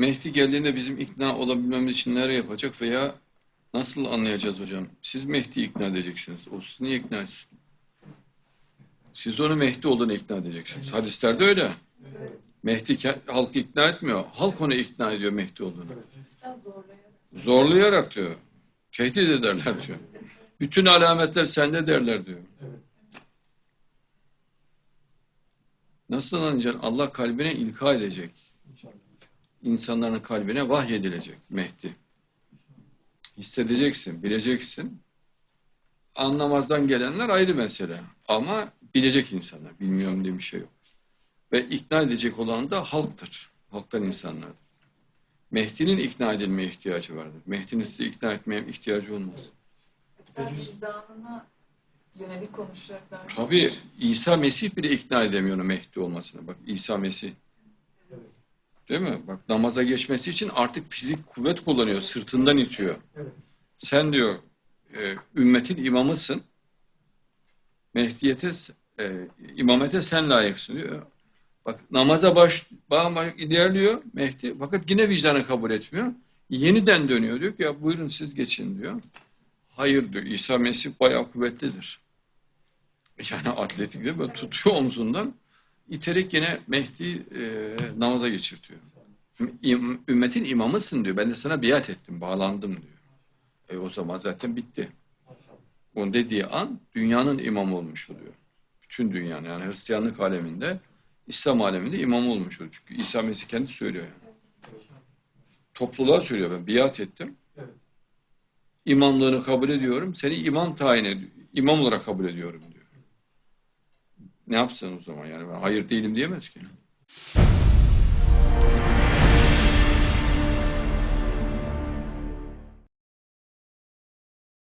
Mehdi geldiğinde bizim ikna olabilmemiz için neler yapacak veya nasıl anlayacağız hocam? Siz Mehdi'yi ikna edeceksiniz. O sizi niye ikna etsin? Siz onu Mehdi olduğunu ikna edeceksiniz. Hadislerde öyle. Mehdi halkı ikna etmiyor. Halk onu ikna ediyor Mehdi olduğunu. Zorlayarak diyor. Tehdit ederler diyor. Bütün alametler sende derler diyor. Nasıl anlayacaksın? Allah kalbine ilka edecek. İnsanların kalbine vahyedilecek Mehdi. Hissedeceksin, bileceksin. Anlamazdan gelenler ayrı mesele. Ama bilecek insanlar. Bilmiyorum diye bir şey yok. Ve ikna edecek olan da halktır. Halktan insanlardır. Mehdi'nin ikna edilmeye ihtiyacı vardır. Mehdi'nin sizi ikna etmeye ihtiyacı olmaz. Hatta vicdanına yönelik konuşacaklar. Tabii İsa Mesih bile ikna edemiyor onu Mehdi olmasına. Bak İsa Mesih. Değil mi? Bak namaza geçmesi için artık fizik kuvvet kullanıyor. Sırtından itiyor. Sen diyor e, ümmetin imamısın. Mehdiyete, e, imamete sen layıksın diyor. Bak namaza baş, bağ- ilerliyor Mehdi. Fakat yine vicdanı kabul etmiyor. Yeniden dönüyor diyor ki ya buyurun siz geçin diyor. Hayır diyor. İsa Mesih bayağı kuvvetlidir. Yani atletik de böyle tutuyor omzundan iterek yine Mehdi e, namaza geçirtiyor. Ümmetin imamısın diyor. Ben de sana biat ettim, bağlandım diyor. E o zaman zaten bitti. Onun dediği an dünyanın imamı olmuş oluyor. Bütün dünyanın yani Hristiyanlık aleminde, İslam aleminde imam olmuş oluyor. Çünkü İsa Mesih kendi söylüyor yani. Topluluğa söylüyor ben biat ettim. İmamlığını kabul ediyorum. Seni imam tayin ediyor. İmam olarak kabul ediyorum diyor. Ne yapsın o zaman yani ben hayır değilim diyemez ki.